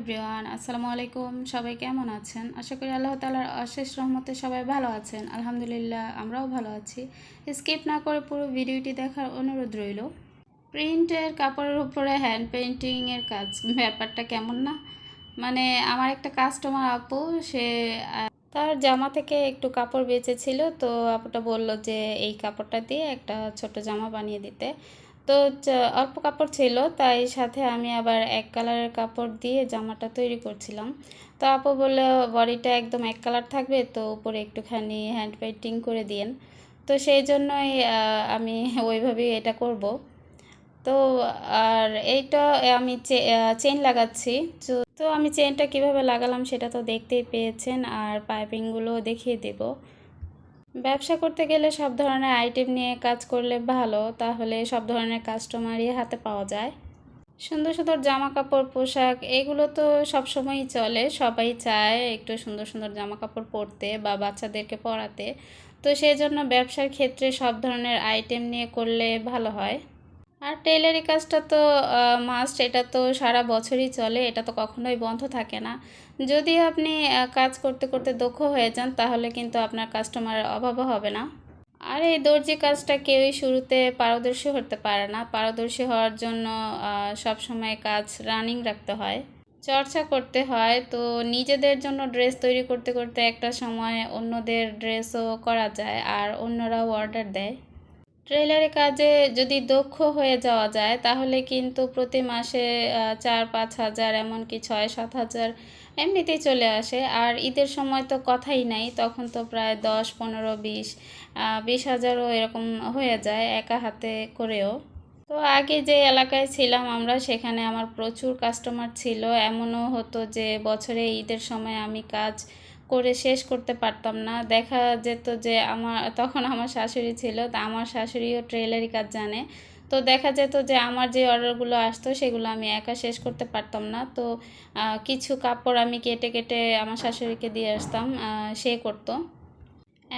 Everyone, আসসালামু আলাইকুম। সবাই কেমন আছেন? আশা করি আল্লাহ তালার অশেষ রহমতে সবাই ভালো আছেন। আলহামদুলিল্লাহ, আমরাও ভালো আছি। স্কিপ না করে পুরো ভিডিওটি দেখার অনুরোধ রইল। প্রিন্টের কাপড়ের উপরে হ্যান্ড পেন্টিংয়ের কাজ, ব্যাপারটা কেমন না? মানে আমার একটা কাস্টমার আপু, সে তার জামা থেকে একটু কাপড় বেঁচেছিল, তো আপুটা বলল যে, এই কাপড়টা দিয়ে একটা ছোট জামা বানিয়ে দিতে। তো অল্প কাপড় ছিল, তাই সাথে আমি আবার এক কালারের কাপড় দিয়ে জামাটা তৈরি করছিলাম। তো আপু বলল, বডিটা একদম এক কালার থাকবে, তো উপরে একটুখানি হ্যান্ড পেন্টিং করে দিয়েন। তো সেই জন্যই আমি ওইভাবেই এটা করব। তো আর এইটা আমি চেন লাগাচ্ছি। তো আমি চেনটা কীভাবে লাগালাম সেটা তো দেখতেই পেয়েছেন, আর পাইপিংগুলো দেখিয়ে দেব। ব্যবসা করতে গেলে সব ধরনের আইটেম নিয়ে কাজ করলে ভালো, তাহলে সব ধরনের কাস্টমারই হাতে পাওয়া যায়। সুন্দর সুন্দর জামা কাপড় পোশাক, এগুলো তো সবসময়ই চলে। সবাই চায় একটু সুন্দর সুন্দর জামা কাপড় পরতে বা বাচ্চাদেরকে পরাতে। তো সেই জন্য ব্যবসার ক্ষেত্রে সব ধরনের আইটেম নিয়ে করলে ভালো হয়। আর টেলারি কাজটা তো মাস্ট এটা তো সারা বছরই চলে, এটা তো কখনোই বন্ধ থাকে না। যদি আপনি কাজ করতে করতে দক্ষ হয়ে যান, তাহলে কিন্তু আপনার কাস্টমারের অভাবও হবে না। আর এই দর্জি কাজটা কেউই শুরুতে পারদর্শী হতে পারে না। পারদর্শী হওয়ার জন্য সব সময় কাজ রানিং রাখতে হয়। চর্চা করতে হয়, তো নিজেদের জন্য ড্রেস তৈরি করতে করতে একটা সময় অন্যদের ড্রেসও করা যায়, আর অন্যরাও অর্ডার দেয়। ট্রেলারে কাজে যদি দক্ষ হয়ে যাওয়া যায়, তাহলে কিন্তু প্রতি মাসে চার, পাঁচ হাজার, এমনকি ছয়, সাত হাজার এমনিতেই চলে আসে। আর ঈদের সময় তো কথাই নাই, তখন তো প্রায় দশ, পনেরো, বিশ বিশ হাজারও এরকম হয়ে যায় একা হাতে করেও। তো আগে যে এলাকায় ছিলাম আমরা, সেখানে আমার প্রচুর কাস্টমার ছিল। এমনও হতো যে বছরে ঈদের সময় আমি কাজ করে শেষ করতে পারতাম না। দেখা যেত যে আমার, তখন আমার শাশুড়ি ছিল, তা আমার শাশুড়িও ট্রেলারি কাজ জানে। তো দেখা যেত যে আমার যে অর্ডারগুলো আসতো, সেগুলো আমি একা শেষ করতে পারতাম না। তো কিছু কাপড় আমি কেটে কেটে আমার শাশুড়িকে দিয়ে আসতাম সে করতো।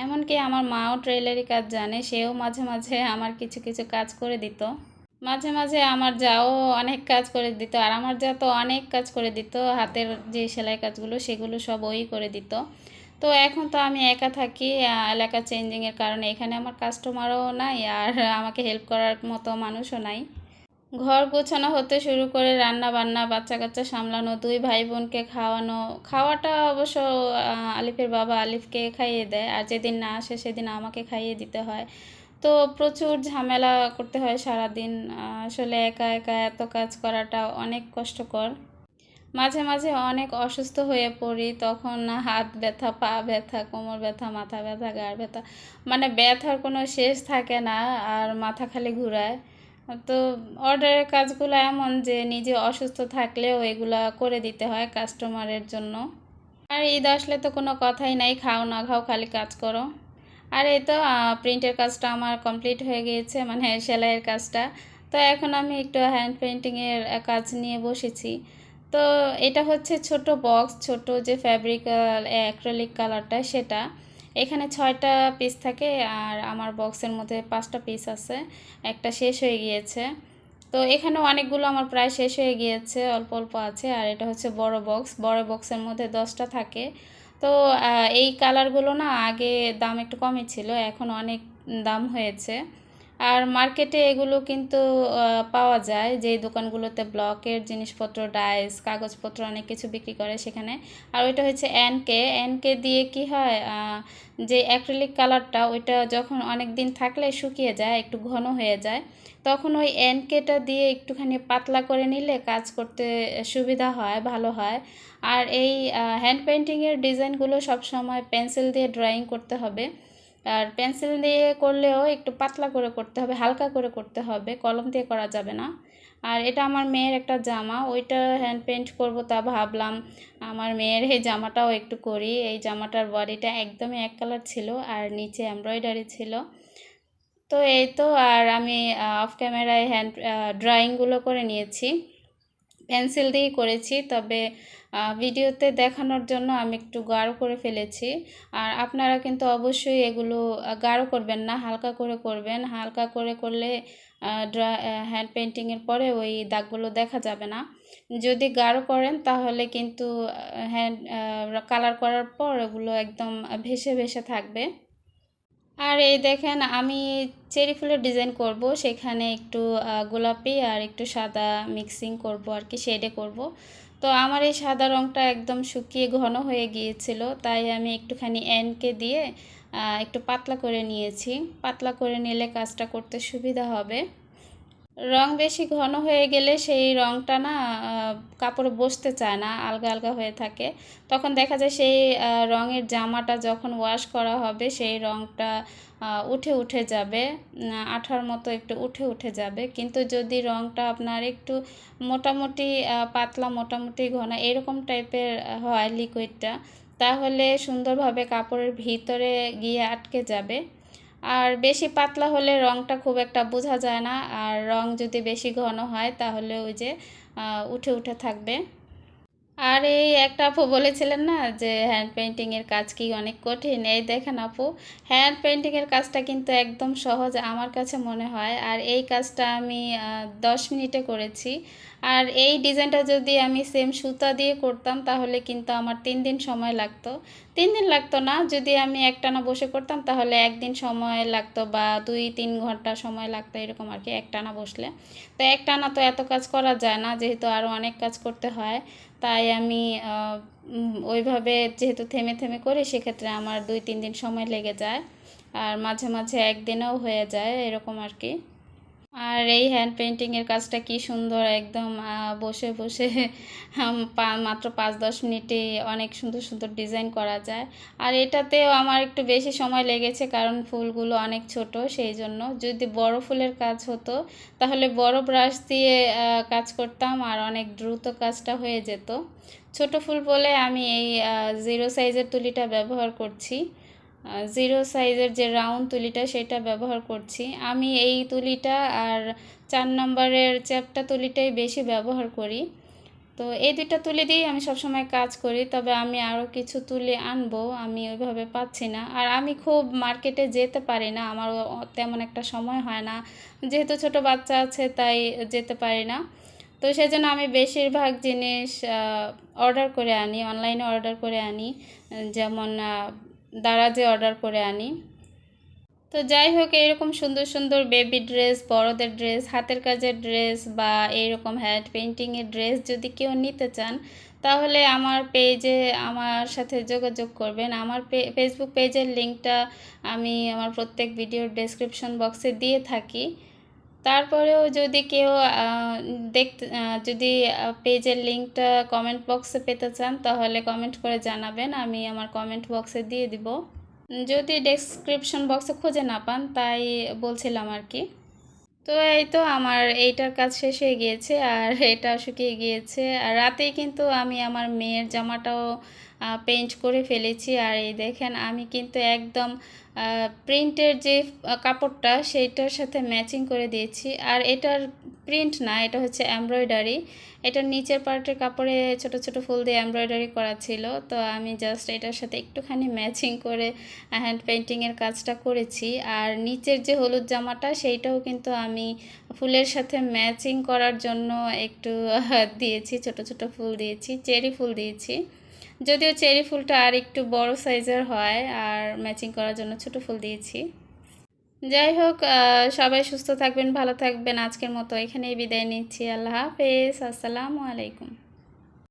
এমনকি আমার মাও ট্রেলারি কাজ জানে, সেও মাঝে মাঝে আমার কিছু কিছু কাজ করে দিত। মাঝে মাঝে আমার যাও অনেক কাজ করে দিত, আর আমার যা তো অনেক কাজ করে দিত, হাতের যে সেলাই কাজগুলো সেগুলো সব ওই করে দিত। তো এখন তো আমি একা থাকি এলাকা চেঞ্জিংয়ের কারণে এখানে আমার কাস্টমারও নাই, আর আমাকে হেল্প করার মতো মানুষও নাই। ঘর গোছানো হতে শুরু করে রান্না বান্না, বাচ্চা কাচ্চা সামলানো, দুই ভাই বোনকে খাওয়ানো, খাওয়াটা অবশ্য আলিফের বাবা আলিফকে খাইয়ে দেয়, আর যেদিন না আসে সেদিন আমাকে খাইয়ে দিতে হয়। তো প্রচুর ঝামেলা করতে হয় সারাদিন। আসলে একা একা এত কাজ করাটা অনেক কষ্টকর। মাঝে মাঝে অনেক অসুস্থ হয়ে পড়ি, তখন হাত ব্যথা, পা ব্যথা, কোমর ব্যথা, মাথা ব্যথা গাড় ব্যথা মানে ব্যথার কোনো শেষ থাকে না আর মাথা খালি ঘুরায়। তো অর্ডারের কাজগুলো এমন যে নিজে অসুস্থ থাকলেও এগুলা করে দিতে হয় কাস্টমারের জন্য। আর ঈদ আসলে তো কোনো কথাই নাই, খাও না খাও, খালি কাজ করো। আর এই তো প্রিন্টের কাজটা আমার কমপ্লিট হয়ে গিয়েছে মানে সেলাইয়ের কাজটা। তো এখন আমি একটু হ্যান্ড পেন্টিংয়ের কাজ নিয়ে বসেছি। তো এটা হচ্ছে ছোট বক্স ছোট যে ফ্যাব্রিক অ্যাক্রেলিক কালারটা সেটা। এখানে ছয়টা পিস থাকে আর আমার বক্সের মধ্যে পাঁচটা পিস আছে, একটা শেষ হয়ে গিয়েছে। তো এখানে অনেকগুলো আমার প্রায় শেষ হয়ে গিয়েছে, অল্প অল্প আছে। আর এটা হচ্ছে বড় বক্স বড় বক্সের মধ্যে দশটা থাকে। তো এই কালারগুলো না আগে দাম একটু কমই ছিল এখন অনেক দাম হয়েছে। আর মার্কেটে এগুলো কিন্তু পাওয়া যায়। যে দোকানগুলোতে ব্লকের জিনিসপত্র ডাইস কাগজপত্র অনেক কিছু বিক্রি করে সেখানে। আর ওইটা হচ্ছে এনকে এনকে দিয়ে কি হয় যে অ্যাক্রিলিক কালারটা ওইটা যখন অনেক দিন থাকলে শুকিয়ে যায়, একটু ঘন হয়ে যায়, তখন ওই এনকেটা দিয়ে একটুখানি পাতলা করে নিলে কাজ করতে সুবিধা হয়, ভালো হয়। আর এই হ্যান্ড পেন্টিংয়ের ডিজাইনগুলো সবসময় পেন্সিল দিয়ে ড্রয়িং করতে হবে। আর পেন্সিল দিয়ে করলেও একটু পাতলা করে করতে হবে, হালকা করে করতে হবে, কলম দিয়ে করা যাবে না। আর এটা আমার মেয়ের একটা জামা, ওইটা হ্যান্ড পেন্ট করব তা ভাবলাম। আমার মেয়ের এই জামাটাও একটু করি, এই জামাটার বডিটা একদমই এক কালার ছিল আর নিচে এমব্রয়ডারি ছিল। তো এই তো, আর আমি অফ ক্যামেরায় হ্যান্ড ড্রয়িংগুলো করে নিয়েছি। পেন্সিল দিয়েই করেছি, তবে ভিডিওতে দেখানোর জন্য আমি একটু গাঢ় করে ফেলেছি। আর আপনারা কিন্তু অবশ্যই এগুলো গাঢ় করবেন না, হালকা করে করবেন। হালকা করে করলে ড্রা হ্যান্ড পেন্টিংয়ের পরে ওই দাগগুলো দেখা যাবে না। যদি গাঢ় করেন তাহলে কিন্তু হ্যান্ড কালার করার পর ওগুলো একদম ভেসে ভেসে থাকবে। আর এই দেখেন, আমি চেরি ফুলের ডিজাইন করব। সেখানে একটু গোলাপি আর একটু সাদা মিক্সিং করব আর কি শেডে করব। তো আমার এই সাদা রঙটা একদম শুকিয়ে ঘন হয়ে গিয়েছিল, তাই আমি একটুখানি এনকে দিয়ে একটু পাতলা করে নিয়েছি। পাতলা করে নিলে কাজটা করতে সুবিধা হবে। রং বেশি ঘন হয়ে গেলে সেই রংটা না কাপড়ে বসতে চায় না, আলগা আলগা হয়ে থাকে। তখন দেখা যায় সেই রঙের জামাটা যখন ওয়াশ করা হবে, সেই রংটা উঠে উঠে যাবে আঠার মতো একটু উঠে উঠে যাবে। কিন্তু যদি রংটা আপনার একটু মোটামুটি পাতলা মোটামুটি ঘন এরকম টাইপের হয় লিকুইডটা তাহলে সুন্দরভাবে কাপড়ের ভিতরে গিয়ে আটকে যাবে। আর বেশি পাতলা হলে রঙটা খুব একটা বোঝা যায় না, আর রং যদি বেশি ঘন হয় তাহলে ওই যে উঠে উঠে থাকবে। আর এই একটা আপু বলেছিলেন না যে হ্যান্ড পেন্টিংয়ের কাজ কি অনেক কঠিন? এই দেখেন আপু হ্যান্ড পেন্টিংয়ের কাজটা কিন্তু একদম সহজ আমার কাছে মনে হয়। আর এই কাজটা আমি দশ মিনিটে করেছি। আর এই ডিজাইনটা যদি আমি সেম সুতা দিয়ে করতাম তাহলে কিন্তু আমার তিন দিন সময় লাগতো। তিন দিন লাগতো না, যদি আমি একটানা বসে করতাম তাহলে একদিন সময় লাগতো বা দুই, তিন ঘণ্টা সময় লাগতো এরকম আর কি একটানা বসলে। তো একটানা তো এত কাজ করা যায় না, যেহেতু আরও অনেক কাজ করতে হয়। তাই আমি ওইভাবে যেহেতু থেমে থেমে করি, সেক্ষেত্রে আমার দুই, তিন দিন সময় লেগে যায়। আর মাঝে মাঝে একদিনেও হয়ে যায়, এরকম আর কি। আর এই হ্যান্ড পেন্টিংয়ের কাজটা কি সুন্দর একদম বসে বসে মাত্র পাঁচ, দশ মিনিটে অনেক সুন্দর সুন্দর ডিজাইন করা যায়। আর এটাতেও আমার একটু বেশি সময় লেগেছে কারণ ফুলগুলো অনেক ছোট, সেই জন্য। যদি বড় ফুলের কাজ হতো, তাহলে বড় ব্রাশ দিয়ে কাজ করতাম আর অনেক দ্রুত কাজটা হয়ে যেত। ছোট ফুল বলে আমি এই জিরো সাইজের তুলিটা ব্যবহার করছি। জিরো সাইজের যে রাউন্ড তুলিটা সেটা ব্যবহার করছি। আমি এই তুলিটা আর চার নম্বরের চ্যাপটা তুলিটাই বেশি ব্যবহার করি। তো এই দুইটা তুলি দিয়েই আমি সবসময় কাজ করি, তবে আমি আরও কিছু তুলি আনব, আমি ওইভাবে পাচ্ছি না। আর আমি খুব মার্কেটে যেতে পারি না, আমার তেমন একটা সময় হয় না। যেহেতু ছোট বাচ্চা আছে, তাই যেতে পারি না। তো সেজন্য আমি বেশিরভাগ জিনিস অর্ডার করে আনি অনলাইনে অর্ডার করে আনি। যেমন দারাজে অর্ডার করে আনি। তো যাই হোক, এরকম সুন্দর সুন্দর বেবি ড্রেস বড়দের ড্রেস হাতের কাজের ড্রেস বা এইরকম হ্যান্ড পেন্টিংয়ের ড্রেস যদি কেউ নিতে চান, তাহলে আমার পেজে আমার সাথে যোগাযোগ করবেন। আমার ফেসবুক পেজের লিঙ্কটা আমি আমার প্রত্যেক ভিডিওর ডেসক্রিপশন বক্সে দিয়ে থাকি। তারপরেও যদি কেউ দেখতে যদি পেজের লিঙ্কটা কমেন্ট বক্সে পেতে চান, তাহলে কমেন্ট করে জানাবেন, আমি আমার কমেন্ট বক্সে দিয়ে দিব। যদি ডেসক্রিপশন বক্সে খুঁজে না পান, তাই বলছিলাম আর কি। তো এই তো আমার, এইটার কাজ শেষ হয়ে গিয়েছে, আর এটা শুকিয়ে গিয়েছে আর রাতেই কিন্তু আমি আমার মেয়ের জামাটাও পেন্ট করে ফেলেছি। আর এই দেখেন, আমি কিন্তু একদম প্রিন্টের যে কাপড়টা, সেইটার সাথে ম্যাচিং করে দিয়েছি। আর এটার প্রিন্ট না, এটা হচ্ছে এমব্রয়ডারি এটার নিচের পার্টের কাপড়ে ছোট ছোট ফুল দিয়ে এমব্রয়ডারি করা ছিল। তো আমি জাস্ট এটার সাথে একটুখানি ম্যাচিং করে হ্যান্ড পেন্টিংয়ের কাজটা করেছি। আর নিচের যে হলুদ জামাটা, সেইটাও কিন্তু আমি ফুলের সাথে ম্যাচিং করার জন্য একটু দিয়েছি। ছোট ছোট ফুল দিয়েছি, চেরি ফুল দিয়েছি। যদিও চেরি ফুলটা আর একটু বড় সাইজের হয়, আর ম্যাচিং করার জন্য ছোট ফুল দিয়েছি। যাই হোক সবাই সুস্থ থাকবেন, ভালো থাকবেন। আজকের মতো এখানেই বিদায় নিচ্ছি। আল্লাহ হাফেজ। আসসালামু আলাইকুম।